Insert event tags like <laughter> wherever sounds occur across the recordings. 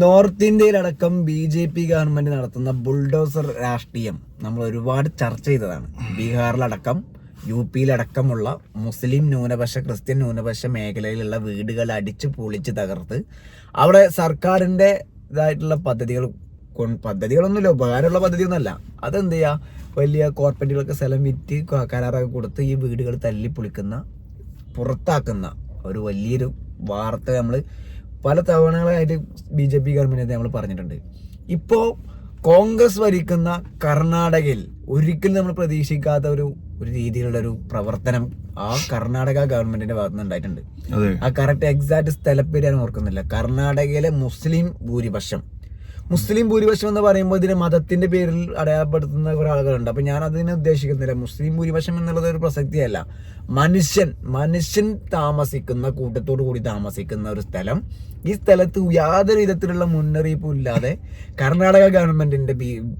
North ഇന്ത്യയിലടക്കം B J P government നടത്തുന്ന bulldozer രാഷ്ട്രീയം നമ്മൾ ഒരുപാട് ചർച്ച ചെയ്തതാണ്. ബീഹാറിലടക്കം യു പിയിലടക്കമുള്ള മുസ്ലിം ന്യൂനപക്ഷ ക്രിസ്ത്യൻ ന്യൂനപക്ഷ മേഖലയിലുള്ള വീടുകൾ അടിച്ചു പൊളിച്ച് തകർത്ത് അവിടെ സർക്കാരിന്റെ ഇതായിട്ടുള്ള പദ്ധതികൾ പദ്ധതികളൊന്നുമില്ല ഉപകാരമുള്ള പദ്ധതിയൊന്നുമല്ല. അതെന്ത് ചെയ്യുക വലിയ കോർപ്പറേറ്റുകൾക്ക് സ്ഥലം വിറ്റ് കരാറൊക്കെ കൊടുത്ത് ഈ വീടുകൾ തല്ലി പൊളിക്കുന്ന പുറത്താക്കുന്ന ഒരു വലിയൊരു വാർത്ത നമ്മൾ പല തവണകളായിട്ട് ബി ജെ പി ഗവൺമെന്റ് നമ്മൾ പറഞ്ഞിട്ടുണ്ട്. ഇപ്പോ കോൺഗ്രസ് ഭരിക്കുന്ന കർണാടകയിൽ ഒരിക്കലും നമ്മൾ പ്രതീക്ഷിക്കാത്ത ഒരു ഒരു രീതിയിലുള്ള ഒരു പ്രവർത്തനം ആ കർണാടക ഗവൺമെന്റിന്റെ ഭാഗത്ത് നിന്ന് ഉണ്ടായിട്ടുണ്ട്. ആ കറക്റ്റ് എക്സാക്ട് സ്ഥലപ്പേര് ഞാൻ ഓർക്കുന്നില്ല. കർണാടകയിലെ മുസ്ലിം ഭൂരിപക്ഷം. മുസ്ലിം ഭൂരിപക്ഷം എന്ന് പറയുമ്പോൾ ഇതിനെ മതത്തിന്റെ പേരിൽ അടയാളപ്പെടുത്തുന്ന കുറെ ആളുകളുണ്ട്. അപ്പൊ ഞാൻ അതിനെ ഉദ്ദേശിക്കുന്നില്ല. മുസ്ലിം ഭൂരിപക്ഷം എന്നുള്ളത് ഒരു പ്രസക്തിയല്ല. മനുഷ്യൻ മനുഷ്യൻ താമസിക്കുന്ന കൂട്ടത്തോടു കൂടി താമസിക്കുന്ന ഒരു സ്ഥലം. ഈ സ്ഥലത്ത് യാതൊരു വിധത്തിലുള്ള മുന്നറിയിപ്പും ഇല്ലാതെ കർണാടക ഗവൺമെന്റിന്റെ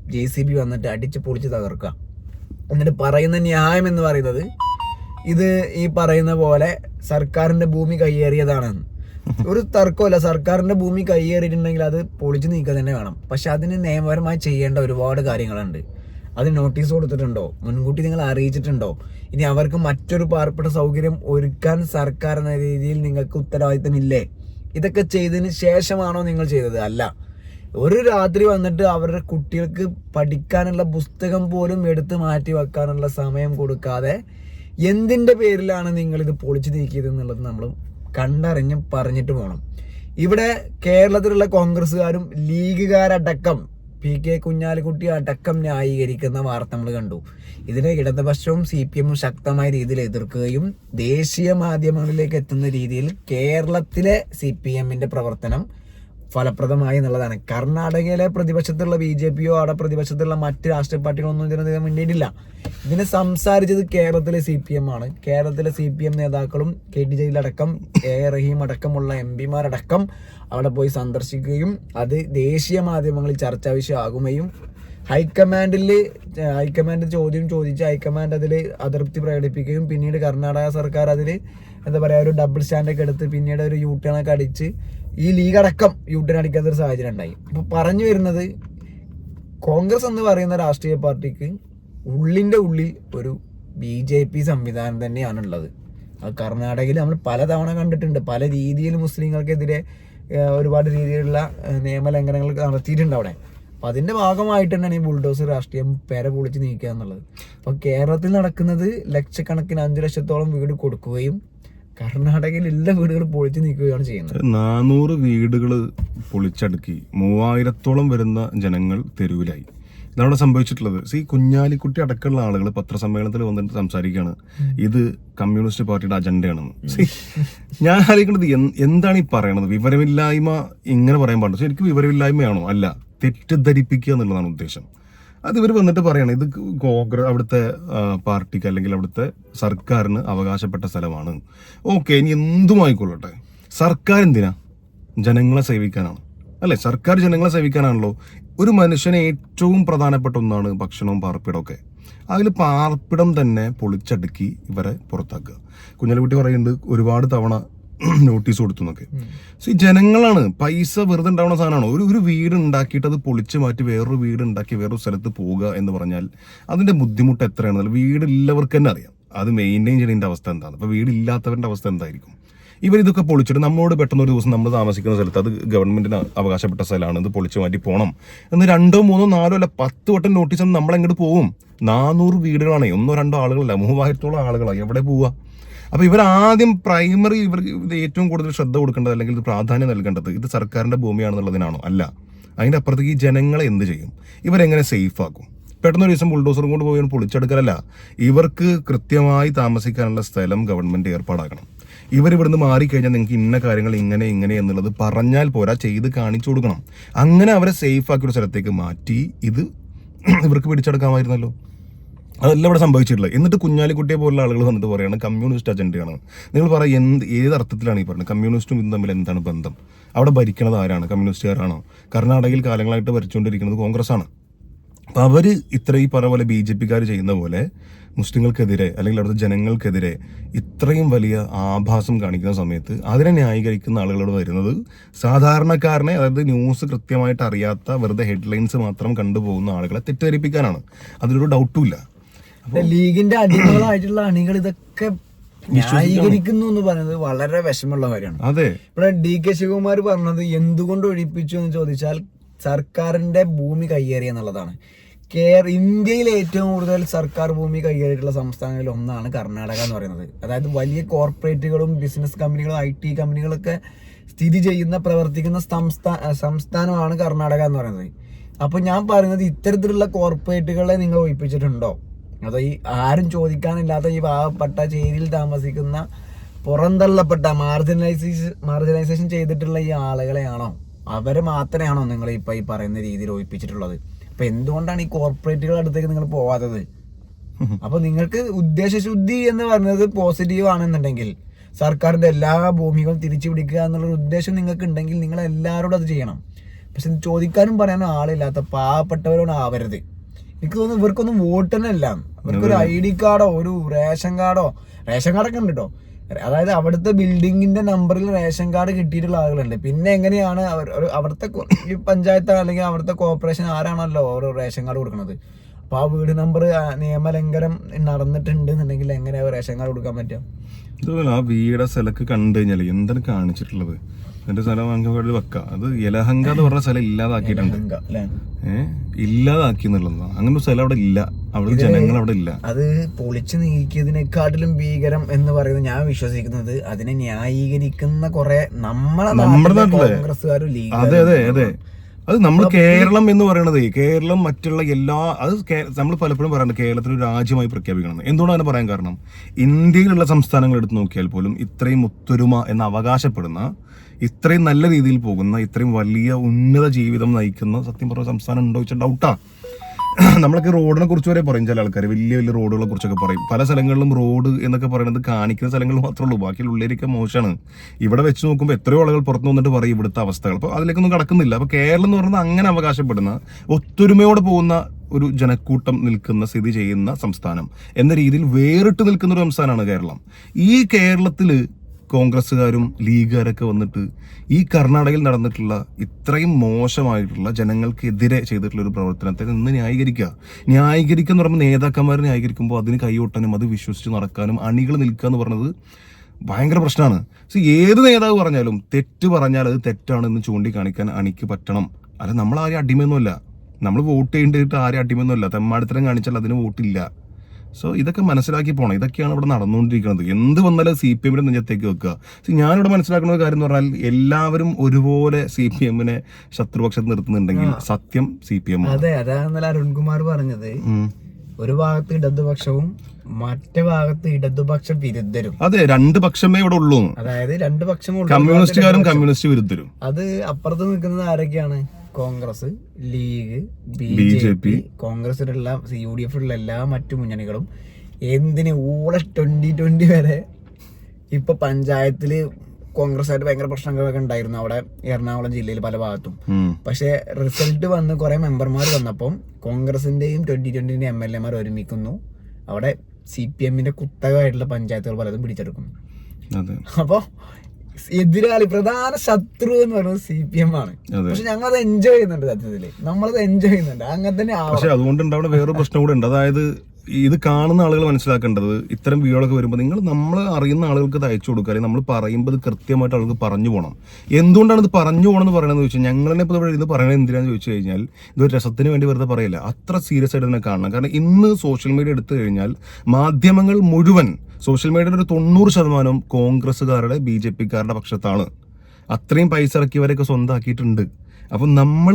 ജെ സി ബി വന്നിട്ട് അടിച്ച് പൊളിച്ച് തകർക്കുക. എന്നിട്ട് പറയുന്ന ന്യായം എന്ന് പറയുന്നത് ഇത് ഈ പറയുന്ന പോലെ സർക്കാരിന്റെ ഭൂമി കയ്യേറിയതാണെന്ന്. ഒരു തർക്കമല്ല സർക്കാരിന്റെ ഭൂമി കയ്യേറിയിട്ടുണ്ടെങ്കിൽ അത് പൊളിച്ചു നീക്കുക തന്നെ വേണം. പക്ഷെ അതിന് നിയമപരമായി ചെയ്യേണ്ട ഒരുപാട് കാര്യങ്ങളുണ്ട്. അത് നോട്ടീസ് കൊടുത്തിട്ടുണ്ടോ? മുൻകൂട്ടി നിങ്ങൾ അറിയിച്ചിട്ടുണ്ടോ? ഇനി അവർക്ക് മറ്റൊരു പാർപ്പിട സൗകര്യം ഒരുക്കാൻ സർക്കാർ എന്ന രീതിയിൽ നിങ്ങൾക്ക് ഉത്തരവാദിത്തമില്ലേ? ഇതൊക്കെ ചെയ്തതിന് ശേഷമാണോ നിങ്ങൾ ചെയ്തത്? അല്ല. ഒരു രാത്രി വന്നിട്ട് അവരുടെ കുട്ടികൾക്ക് പഠിക്കാനുള്ള പുസ്തകം പോലും എടുത്തു മാറ്റി വെക്കാനുള്ള സമയം കൊടുക്കാതെ എന്തിന്റെ പേരിലാണ് നിങ്ങൾ ഇത് പൊളിച്ചു നീക്കിയത് എന്നുള്ളത് നമ്മൾ കണ്ടറിഞ്ഞ് പറഞ്ഞിട്ട് പോകണം ഇവിടെ കേരളത്തിലുള്ള കോൺഗ്രസ്സുകാരും ലീഗുകാരടക്കം പി കെ കുഞ്ഞാലിക്കുട്ടി അടക്കം ന്യായീകരിക്കുന്ന വാർത്ത നമ്മൾ കണ്ടു. ഇതിനെ ഇടതുപക്ഷവും സി പി എമ്മും ശക്തമായ രീതിയിൽ എതിർക്കുകയും ദേശീയ മാധ്യമങ്ങളിലേക്ക് എത്തുന്ന രീതിയിൽ കേരളത്തിലെ സി പി എമ്മിന്റെ പ്രവർത്തനം ഫലപ്രദമായി എന്നുള്ളതാണ്. കർണാടകയിലെ പ്രതിപക്ഷത്തുള്ള ബി ജെ പിയോ അവിടെ പ്രതിപക്ഷത്തുള്ള മറ്റ് രാഷ്ട്രീയ പാർട്ടികളൊന്നും ഇതിനെ വേണ്ടിയിട്ടില്ല ഇതിനെ സംസാരിച്ചത് കേരളത്തിലെ സി പി എം ആണ്. കേരളത്തിലെ സി പി എം നേതാക്കളും കെ ടി ജയിലടക്കം എ റഹീം അടക്കമുള്ള എം പിമാരടക്കം അവിടെ പോയി സന്ദർശിക്കുകയും അത് ദേശീയ മാധ്യമങ്ങളിൽ ചർച്ചാ വിഷയമാകുകയും ഹൈക്കമാൻഡിൽ ഹൈക്കമാൻഡ് ചോദ്യം ചോദിച്ച് ഹൈക്കമാൻഡ് അതിൽ അതൃപ്തി പ്രകടിപ്പിക്കുകയും പിന്നീട് കർണാടക സർക്കാർ അതിൽ എന്താ പറയുക ഒരു ഡബിൾ സ്റ്റാൻഡൊക്കെ എടുത്ത് പിന്നീട് ഒരു യു ടേൺ ഒക്കെ അടിച്ച് ഈ ലീഗ് അടക്കം യു ടേൺ അടിക്കാത്ത ഒരു സാഹചര്യം ഉണ്ടായി. അപ്പോൾ പറഞ്ഞു വരുന്നത് കോൺഗ്രസ് എന്ന് പറയുന്ന രാഷ്ട്രീയ പാർട്ടിക്ക് ഉള്ളിന്റെ ഉള്ളിൽ ഒരു ബി ജെ പി സംവിധാനം തന്നെയാണുള്ളത്. അത് കർണാടകയിൽ നമ്മൾ പലതവണ കണ്ടിട്ടുണ്ട്. പല രീതിയിൽ മുസ്ലിങ്ങൾക്കെതിരെ ഒരുപാട് രീതിയിലുള്ള നിയമലംഘനങ്ങൾ നടത്തിയിട്ടുണ്ട് അവിടെ. അപ്പം അതിന്റെ ഭാഗമായിട്ട് തന്നെയാണ് ഈ ബുൾഡോസർ രാഷ്ട്രീയം പേര പൊളിച്ച് നീക്കുക എന്നുള്ളത്. അപ്പോൾ കേരളത്തിൽ നടക്കുന്നത് ലക്ഷക്കണക്കിന് അഞ്ച് ലക്ഷത്തോളം വീട് കൊടുക്കുകയും കർണാടകയിൽ എല്ലാ വീടുകളും പൊളിച്ച് നീക്കുകയാണ് ചെയ്യുന്നത്. നാനൂറ് വീടുകൾ പൊളിച്ചടുക്കി മൂവായിരത്തോളം വരുന്ന ജനങ്ങൾ തെരുവിലായി. ഇതാണ് സംഭവിച്ചിട്ടുള്ളത്. സി കുഞ്ഞാലിക്കുട്ടി അടക്കമുള്ള ആളുകൾ പത്രസമ്മേളനത്തിൽ വന്നിട്ട് സംസാരിക്കുകയാണ് ഇത് കമ്മ്യൂണിസ്റ്റ് പാർട്ടിയുടെ അജണ്ടയാണെന്ന്. സി ഞാൻ ആലോചിക്കുന്നത് എന്താണ് ഈ പറയണത്? വിവരമില്ലായ്മ ഇങ്ങനെ പറയാൻ പാടില്ല. എനിക്ക് വിവരമില്ലായ്മയാണോ? അല്ല തെറ്റിദ്ധരിപ്പിക്കുക എന്നുള്ളതാണ് ഉദ്ദേശം. അത് ഇവർ വന്നിട്ട് പറയണം ഇത് കോൺഗ്രസ് അവിടുത്തെ പാർട്ടിക്ക് അല്ലെങ്കിൽ അവിടുത്തെ സർക്കാരിന് അവകാശപ്പെട്ട സ്ഥലമാണ്. ഓക്കെ ഇനി എന്തുമായിക്കൊള്ളട്ടെ സർക്കാർ എന്തിനാ ജനങ്ങളെ സേവിക്കാനാണ്. അല്ലെ? സർക്കാർ ജനങ്ങളെ സേവിക്കാനാണല്ലോ. ഒരു മനുഷ്യന് ഏറ്റവും പ്രധാനപ്പെട്ട ഒന്നാണ് ഭക്ഷണവും പാർപ്പിടവും ഒക്കെ. അതിൽ പാർപ്പിടം തന്നെ പൊളിച്ചടുക്കി ഇവരെ പുറത്താക്കുക. കുഞ്ഞാലിക്കുട്ടി പറയുന്നുണ്ട് ഒരുപാട് തവണ നോട്ടീസ് കൊടുത്തു എന്നൊക്കെ. സോ ഈ ജനങ്ങളാണ് പൈസ വെറുതെ ഉണ്ടാവുന്ന സാധനമാണ്? ഒരു ഒരു വീട് ഉണ്ടാക്കിയിട്ട് അത് പൊളിച്ച് മാറ്റി വേറൊരു വീട് ഉണ്ടാക്കി വേറൊരു സ്ഥലത്ത് പോവുക എന്ന് പറഞ്ഞാൽ അതിന്റെ ബുദ്ധിമുട്ട് എത്രയാണെന്നല്ല വീടില്ലവർക്ക് തന്നെ അറിയാം. അത് മെയിന്റെയിൻ ചെയ്യേണ്ട അവസ്ഥ എന്താണ്? അപ്പൊ വീടില്ലാത്തവരുടെ അവസ്ഥ എന്തായിരിക്കും? ഇവരിതൊക്കെ പൊളിച്ചിട്ട് നമ്മളോട് പെട്ടെന്ന് ഒരു ദിവസം നമ്മൾ താമസിക്കുന്ന സ്ഥലത്ത് അത് ഗവൺമെന്റിന് അവകാശപ്പെട്ട സ്ഥലമാണ്. ഇത് പൊളിച്ചു മാറ്റി പോകണം എന്ന് രണ്ടോ മൂന്നോ നാലോ അല്ല പത്ത് വട്ടം നോട്ടീസ് നമ്മളെങ്ങോട്ട് പോകും. നാനൂറ് വീടുകളാണ്. ഒന്നോ രണ്ടോ ആളുകളല്ല മൂവായിരത്തോളം ആളുകളാണ് എവിടെ പോവുക അപ്പൊ ഇവർ ആദ്യം പ്രൈമറി ഇവർ ഇത് ഏറ്റവും കൂടുതൽ ശ്രദ്ധ കൊടുക്കേണ്ടത് അല്ലെങ്കിൽ ഇത് പ്രാധാന്യം നൽകേണ്ടത് ഇത് സർക്കാരിന്റെ ഭൂമിയാണെന്നുള്ളതിനാണോ? അല്ല. അതിന്റെ അപ്പുറത്തേക്ക് ഈ ജനങ്ങളെ എന്ത് ചെയ്യും? ഇവരെങ്ങനെ സേഫ് ആക്കും? പെട്ടെന്ന് ഒരു ദിവസം ബുൾഡോസറും കൊണ്ട് പോയി പൊളിച്ചെടുക്കലല്ല. ഇവർക്ക് കൃത്യമായി താമസിക്കാനുള്ള സ്ഥലം ഗവൺമെന്റ് ഏർപ്പാടാക്കണം. ഇവർ ഇവിടുന്ന് മാറിക്കഴിഞ്ഞാൽ നിങ്ങൾക്ക് ഇന്ന കാര്യങ്ങൾ ഇങ്ങനെ ഇങ്ങനെ എന്നുള്ളത് പറഞ്ഞാൽ പോരാ. ചെയ്ത് കാണിച്ചു കൊടുക്കണം. അങ്ങനെ അവരെ സേഫ് ആക്കിയ ഒരു സ്ഥലത്തേക്ക് മാറ്റി ഇത് <clears throat> ഇവർക്ക് പിടിച്ചെടുക്കാമായിരുന്നല്ലോ. അതെല്ലാം ഇവിടെ സംഭവിച്ചിട്ടുള്ളത്. എന്നിട്ട് കുഞ്ഞാലിക്കുട്ടിയെ പോലുള്ള ആളുകൾ വന്നിട്ട് പറയുകയാണ് കമ്മ്യൂണിസ്റ്റ് അജണ്ടയാണ്. നിങ്ങൾ പറ എന്ത് ഏത് അർത്ഥത്തിലാണ് ഈ പറയുന്നത് കമ്മ്യൂണിസ്റ്റും ഇതും തമ്മിൽ എന്താണ് ബന്ധം? അവിടെ ഭരിക്കണത് ആരാണ്? കമ്മ്യൂണിസ്റ്റുകാരാണോ? കർണാടകയിൽ കാലങ്ങളായിട്ട് ഭരിച്ചുകൊണ്ടിരിക്കുന്നത് കോൺഗ്രസ് ആണ് അപ്പൊ അവർ ഇത്ര ഈ പറഞ്ഞ പോലെ ബി ജെ പിക്കാർ ചെയ്യുന്ന പോലെ മുസ്ലിങ്ങൾക്കെതിരെ അല്ലെങ്കിൽ അവിടുത്തെ ജനങ്ങൾക്കെതിരെ ഇത്രയും വലിയ ആഭാസം കാണിക്കുന്ന സമയത്ത് അതിനെ ന്യായീകരിക്കുന്ന ആളുകളോട് വരുന്നത് സാധാരണക്കാരനെ അതായത് ന്യൂസ് കൃത്യമായിട്ട് അറിയാത്ത വെറുതെ ഹെഡ്ലൈൻസ് മാത്രം കണ്ടുപോകുന്ന ആളുകളെ തെറ്റിദ്ധരിപ്പിക്കാനാണ്. അതിലൊരു ഡൗട്ടും ഇല്ല. ലീഗിന്റെ അടിമകളായിട്ടുള്ള അണികൾ ഇതൊക്കെ ന്യായീകരിക്കുന്നു എന്ന് പറയുന്നത് വളരെ വിഷമമുള്ള കാര്യമാണ്. അതെ. ഇവിടെ ഡി കെ ശിവകുമാർ പറഞ്ഞത് എന്തുകൊണ്ട് ഒഴിപ്പിച്ചു എന്ന് ചോദിച്ചാൽ സർക്കാരിന്റെ ഭൂമി കയ്യേറി എന്നുള്ളതാണ്. കേര ഇന്ത്യയിൽ ഏറ്റവും കൂടുതൽ സർക്കാർ ഭൂമി കൈകാര്യമായിട്ടുള്ള സംസ്ഥാനങ്ങളിൽ ഒന്നാണ് കർണാടക എന്ന് പറയുന്നത്. അതായത് വലിയ കോർപ്പറേറ്റുകളും ബിസിനസ് കമ്പനികളും ഐ ടി കമ്പനികളൊക്കെ സ്ഥിതി ചെയ്യുന്ന പ്രവർത്തിക്കുന്ന സംസ്ഥാന സംസ്ഥാനമാണ് കർണാടക എന്ന് പറയുന്നത്. അപ്പോൾ ഞാൻ പറയുന്നത് ഇത്തരത്തിലുള്ള കോർപ്പറേറ്റുകളെ നിങ്ങൾ ഒഴിപ്പിച്ചിട്ടുണ്ടോ? അതോ ഈ ആരും ചോദിക്കാനില്ലാത്ത ഈ പാവപ്പെട്ട ചേരിയിൽ താമസിക്കുന്ന പുറന്തള്ളപ്പെട്ട മാർജിനലൈസേഷൻ മാർജിനലൈസേഷൻ ചെയ്തിട്ടുള്ള ഈ ആളുകളെയാണോ? അവരെ മാത്രമാണോ നിങ്ങൾ ഇപ്പൊ ഈ പറയുന്ന രീതിയിൽ ഒഴിപ്പിച്ചിട്ടുള്ളത്? അപ്പൊ എന്തുകൊണ്ടാണ് ഈ കോർപ്പറേറ്റുകളുടെ അടുത്തേക്ക് നിങ്ങൾ പോവാത്തത്? അപ്പൊ നിങ്ങൾക്ക് ഉദ്ദേശശുദ്ധി എന്ന് പറയുന്നത് പോസിറ്റീവ് ആണെന്നുണ്ടെങ്കിൽ സർക്കാരിന്റെ എല്ലാ ഭൂമികളും തിരിച്ചു പിടിക്കുക എന്നുള്ളൊരു ഉദ്ദേശം നിങ്ങൾക്ക് ഉണ്ടെങ്കിൽ നിങ്ങൾ എല്ലാവരോടും അത് ചെയ്യണം. പക്ഷെ ചോദിക്കാനും പറയാനും ആളില്ലാത്ത പാവപ്പെട്ടവരോട് ആവരുത്. എനിക്ക് തോന്നുന്നു ഇവർക്കൊന്നും വോട്ട് തന്നെ ഇല്ല ഇവർക്കൊരു ഐ ഡി കാർഡോ ഒരു റേഷൻ കാർഡോ റേഷൻ കാർഡൊക്കെ ഉണ്ട് കേട്ടോ. അതായത് അവിടുത്തെ ബിൽഡിങ്ങിന്റെ നമ്പറിൽ റേഷൻ കാർഡ് കിട്ടിയിട്ടുള്ള ആളുകളുണ്ട്. പിന്നെ എങ്ങനെയാണ് അവിടുത്തെ ഈ പഞ്ചായത്ത് അല്ലെങ്കിൽ അവിടുത്തെ കോർപ്പറേഷൻ ആരാണല്ലോ ഓരോ റേഷൻ കാർഡ് കൊടുക്കുന്നത്? അപ്പൊ ആ വീട് നമ്പർ നിയമലംഘനം നടന്നിട്ടുണ്ട് എന്നുണ്ടെങ്കിൽ എങ്ങനെയാ റേഷൻ കാർഡ് കൊടുക്കാൻ പറ്റും ഇതുപോലെ ആ വീടെ സ്ഥലക്ക് കണ്ടു കഴിഞ്ഞാൽ എന്താണ് കാണിച്ചിട്ടുള്ളത്? എന്റെ സ്ഥലം അങ്കവാടിയിൽ വെക്ക. അത് യലഹങ്ക എന്ന് പറഞ്ഞ സ്ഥലം ഇല്ലാതാക്കിയിട്ടുണ്ട്? ഏഹ് ഇല്ലാതാക്കി എന്നുള്ളതാണ് അങ്ങനെ ഒരു സ്ഥലം അവിടെ ഇല്ല. അവിടെ ജനങ്ങൾ അവിടെ ഇല്ല. അത് പൊളിച്ചു നീക്കിയതിനെക്കാട്ടിലും ഭീകരം എന്ന് പറയുന്നത് ഞാൻ വിശ്വസിക്കുന്നത് അതിനെ ന്യായീകരിക്കുന്ന കുറെ നമ്മളെ നമ്മുടെ അതെ അതെ അതെ. അത് നമ്മൾ കേരളം എന്ന് പറയുന്നത് കേരളം മറ്റുള്ള എല്ലാ അത് നമ്മൾ പലപ്പോഴും പറയുന്നത് കേരളത്തിൽ ഒരു രാജ്യമായി പ്രഖ്യാപിക്കണം എന്തുകൊണ്ടാണ് അങ്ങനെ പറയാൻ കാരണം? ഇന്ത്യയിലുള്ള സംസ്ഥാനങ്ങൾ എടുത്ത് നോക്കിയാൽ പോലും ഇത്രയും ഒത്തൊരുമ എന്ന് അവകാശപ്പെടുന്ന ഇത്രയും നല്ല രീതിയിൽ പോകുന്ന ഇത്രയും വലിയ ഉന്നത ജീവിതം നയിക്കുന്ന സത്യം പറഞ്ഞ സംസ്ഥാനം ഉണ്ടോ വെച്ചാൽ ഡൗട്ടാ <clears throat> നമ്മളൊക്കെ റോഡിനെ കുറിച്ച് വരെ പറയും ചില ആൾക്കാർ വലിയ വലിയ റോഡുകളെ കുറിച്ചൊക്കെ പറയും. പല സ്ഥലങ്ങളിലും റോഡ് എന്നൊക്കെ പറയുന്നത് കാണിക്കുന്ന സ്ഥലങ്ങൾ മാത്രമേ ഉള്ളൂ. ബാക്കിയുള്ള ഉള്ളിലേക്ക് മോശമാണ്. ഇവിടെ വെച്ച് നോക്കുമ്പോൾ എത്രയോ ആളുകൾ പുറത്തു വന്നിട്ട് പറയും ഇവിടുത്തെ അവസ്ഥകൾ. അപ്പോൾ അതിലേക്കൊന്നും കടക്കുന്നില്ല. അപ്പോൾ കേരളം എന്ന് പറയുന്നത് അങ്ങനെ അവകാശപ്പെടുന്ന ഒത്തൊരുമയോടെ പോകുന്ന ഒരു ജനക്കൂട്ടം നിൽക്കുന്ന സ്ഥിതി ചെയ്യുന്ന സംസ്ഥാനം എന്ന രീതിയിൽ വേറിട്ട് നിൽക്കുന്ന ഒരു സംസ്ഥാനമാണ് കേരളം. ഈ കേരളത്തിൽ കോൺഗ്രസ്സുകാരും ലീഗുകാരൊക്കെ വന്നിട്ട് ഈ കർണാടകയിൽ നടന്നിട്ടുള്ള ഇത്രയും മോശമായിട്ടുള്ള ജനങ്ങൾക്കെതിരെ ചെയ്തിട്ടുള്ള ഒരു പ്രവർത്തനത്തെ നിന്ന് ന്യായീകരിക്കുക. ന്യായീകരിക്കുക എന്ന് പറയുമ്പോൾ നേതാക്കന്മാർ ന്യായീകരിക്കുമ്പോൾ അതിന് കൈയൊട്ടാനും അത് വിശ്വസിച്ച് നടക്കാനും അണികൾ നിൽക്കുക എന്ന് പറഞ്ഞത് ഭയങ്കര പ്രശ്നമാണ്. സോ ഏത് നേതാവ് പറഞ്ഞാലും തെറ്റ് പറഞ്ഞാൽ അത് തെറ്റാണെന്ന് ചൂണ്ടിക്കാണിക്കാൻ അണിക്ക് പറ്റണം. അല്ല നമ്മൾ ആരും അടിമയൊന്നുമല്ല. നമ്മൾ വോട്ട് ചെയ്യേണ്ടിട്ട് ആരും അടിമയൊന്നുമല്ല. തെമ്മാടിത്തരം കാണിച്ചാൽ അതിന് വോട്ടില്ല. സോ ഇതൊക്കെ മനസ്സിലാക്കി പോകണം ഇതൊക്കെയാണ് ഇവിടെ നടന്നുകൊണ്ടിരിക്കുന്നത്. എന്ത് വന്നാലും സി പി എമ്മിന്റെ നെഞ്ചത്തേക്ക് വെക്കുക. സോ ഞാനിവിടെ മനസ്സിലാക്കുന്ന കാര്യം എന്ന് പറഞ്ഞാൽ എല്ലാവരും ഒരുപോലെ സി പി എമ്മിനെ ശത്രുപക്ഷത്ത് നിർത്തുന്നുണ്ടെങ്കിൽ സത്യം സി പി എം അതെ അതാണ് അരുൺകുമാർ പറഞ്ഞത്. ഒരു ഭാഗത്ത് ഇടതുപക്ഷവും മറ്റേ ഭാഗത്ത് ഇടതുപക്ഷ വിരുദ്ധരും. അതെ രണ്ട് പക്ഷമേ ഇവിടെ ഉള്ളൂ. അതായത് രണ്ട് പക്ഷം ഉള്ള. കമ്മ്യൂണിസ്റ്റുകാരും കമ്മ്യൂണിസ്റ്റ് വിരുദ്ധരും. അത് അപ്പുറത്ത് നിൽക്കുന്നത് ആരൊക്കെയാണ്? Congress league B J P. കോൺഗ്രസിലുള്ള U D എഫിലുള്ള എല്ലാ മറ്റു മുന്നണികളും എന്തിന് ഊള ട്വന്റി ട്വന്റി വരെ ഇപ്പൊ പഞ്ചായത്തിൽ കോൺഗ്രസ് ആയിട്ട് ഭയങ്കര പ്രശ്നങ്ങളൊക്കെ ഉണ്ടായിരുന്നു അവിടെ എറണാകുളം ജില്ലയിൽ പല ഭാഗത്തും. പക്ഷെ റിസൾട്ട് വന്ന് കുറെ മെമ്പർമാർ വന്നപ്പം കോൺഗ്രസിന്റെയും ട്വന്റി ട്വന്റിന്റെയും എം എൽ എമാർ ഒരുമിക്കുന്നു അവിടെ സി പി എമ്മിന്റെ കുത്തകമായിട്ടുള്ള പഞ്ചായത്തുകൾ പലതും പിടിച്ചെടുക്കുന്നു അപ്പോൾ അപ്പൊ എതിരാളി പ്രധാന ശത്രു എന്ന് പറയുന്നത് സി പി എം ആണ്. പക്ഷെ ഞങ്ങൾ അത് എൻജോയ് ചെയ്യുന്നുണ്ട് സത്യത്തിൽ. നമ്മളത് എൻജോയ് ചെയ്യുന്നുണ്ട്. അങ്ങനെ തന്നെ പക്ഷെ അതുകൊണ്ട് വേറൊരു പ്രശ്നം കൂടെ ഉണ്ട്. അതായത് ഇത് കാണുന്ന ആളുകൾ മനസ്സിലാക്കേണ്ടത് ഇത്തരം വീഡിയോകളൊക്കെ വരുമ്പോൾ നിങ്ങൾ നമ്മൾ അറിയുന്ന ആളുകൾക്ക് ഇത് അയച്ചു കൊടുക്കുക അല്ലെങ്കിൽ നമ്മൾ പറയുമ്പോൾ ഇത് കൃത്യമായിട്ട് ആൾക്ക് പറഞ്ഞു പോകണം എന്തുകൊണ്ടാണ് ഇത് പറഞ്ഞു പോകണം എന്ന് പറയുന്നത് ചോദിച്ചാൽ ഞങ്ങളെ ഇപ്പോൾ ഇത് പറയുന്നത് എന്തിനാന്ന് ചോദിച്ചു കഴിഞ്ഞാൽ ഇതൊരു രസത്തിന് വേണ്ടി വെറുതെ പറയില്ല അത്ര സീരിയസ് ആയിട്ട് തന്നെ കാണണം. കാരണം ഇന്ന് സോഷ്യൽ മീഡിയ എടുത്തു കഴിഞ്ഞാൽ മാധ്യമങ്ങൾ മുഴുവൻ സോഷ്യൽ മീഡിയയുടെ ഒരു തൊണ്ണൂറ് ശതമാനം കോൺഗ്രസ്സുകാരുടെ ബി ജെ പിക്കാരുടെ പക്ഷത്താണ് അത്രയും പൈസ ഇറക്കിയവരൊക്കെ സ്വന്തമാക്കിയിട്ടുണ്ട് അപ്പം നമ്മൾ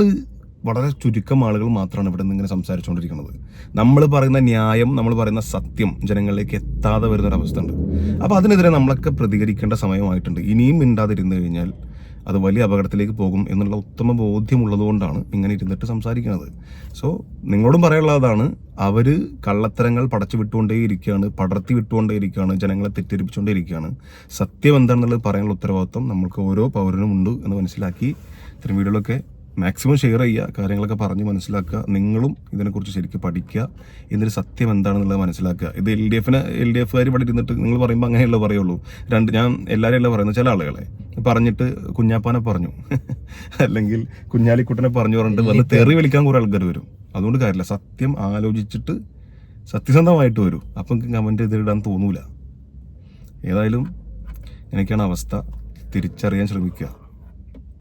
വളരെ ചുരുക്കം ആളുകൾ മാത്രമാണ് ഇവിടെ നിന്ന് ഇങ്ങനെ സംസാരിച്ചുകൊണ്ടിരിക്കുന്നത്. നമ്മൾ പറയുന്ന ന്യായം നമ്മൾ പറയുന്ന സത്യം ജനങ്ങളിലേക്ക് എത്താതെ വരുന്ന ഒരു അവസ്ഥ ഉണ്ട്. അപ്പോൾ അതിനെതിരെ നമ്മളൊക്കെ പ്രതികരിക്കേണ്ട സമയമായിട്ടുണ്ട്. ഇനിയും മിണ്ടാതിരുന്നു കഴിഞ്ഞാൽ അത് വലിയ അപകടത്തിലേക്ക് പോകും എന്നുള്ള ഉത്തമ ബോധ്യമുള്ളതുകൊണ്ടാണ് ഇങ്ങനെ ഇരുന്നിട്ട് സംസാരിക്കുന്നത്. സോ നിങ്ങളോടും പറയാനുള്ളതാണ് അവർ കള്ളത്തരങ്ങൾ പടച്ചു വിട്ടുകൊണ്ടേയിരിക്കുകയാണ് പടർത്തി വിട്ടുകൊണ്ടേയിരിക്കുകയാണ് ജനങ്ങളെ തെറ്റിദ്ധരിപ്പിച്ചുകൊണ്ടേയിരിക്കുകയാണ്. സത്യം എന്താണെന്നുള്ളത് പറയാനുള്ള ഉത്തരവാദിത്വം നമ്മൾക്ക് ഓരോ പൗരനും ഉണ്ട് എന്ന് മനസ്സിലാക്കി ഇത്തരം വീഡിയോകളൊക്കെ മാക്സിമം ഷെയർ ചെയ്യുക കാര്യങ്ങളൊക്കെ പറഞ്ഞ് മനസ്സിലാക്കുക നിങ്ങളും ഇതിനെക്കുറിച്ച് ശരിക്കും പഠിക്കുക ഇതിന്റെ സത്യം എന്താണെന്നുള്ളത് മനസ്സിലാക്കുക. ഇത് എൽ ഡി എഫിന് എൽ ഡി എഫുകാർ ഇരുന്നിട്ട് നിങ്ങൾ പറയുമ്പോൾ അങ്ങനെയുള്ള പറയുള്ളൂ. രണ്ട് ഞാൻ എല്ലാവരും അല്ല പറയുന്നത്? ചില ആളുകളെ. പറഞ്ഞിട്ട് കുഞ്ഞാപ്പാനെ പറഞ്ഞു. <laughs> അല്ലെങ്കിൽ കുഞ്ഞാലിക്കുട്ടനെ പറഞ്ഞു പറഞ്ഞിട്ട് വന്ന് തെറി വിളിക്കാൻ കുറേ ആൾക്കാർ വരും. അതുകൊണ്ട് കാര്യമില്ല. സത്യം ആലോചിച്ചിട്ട് സത്യസന്ധമായിട്ട് വരും. അപ്പം കമന്റ് ചെയ്തിടാൻ തോന്നൂല. ഏതായാലും എനിക്കാണ് അവസ്ഥ. തിരിച്ചറിയാൻ ശ്രമിക്കുക.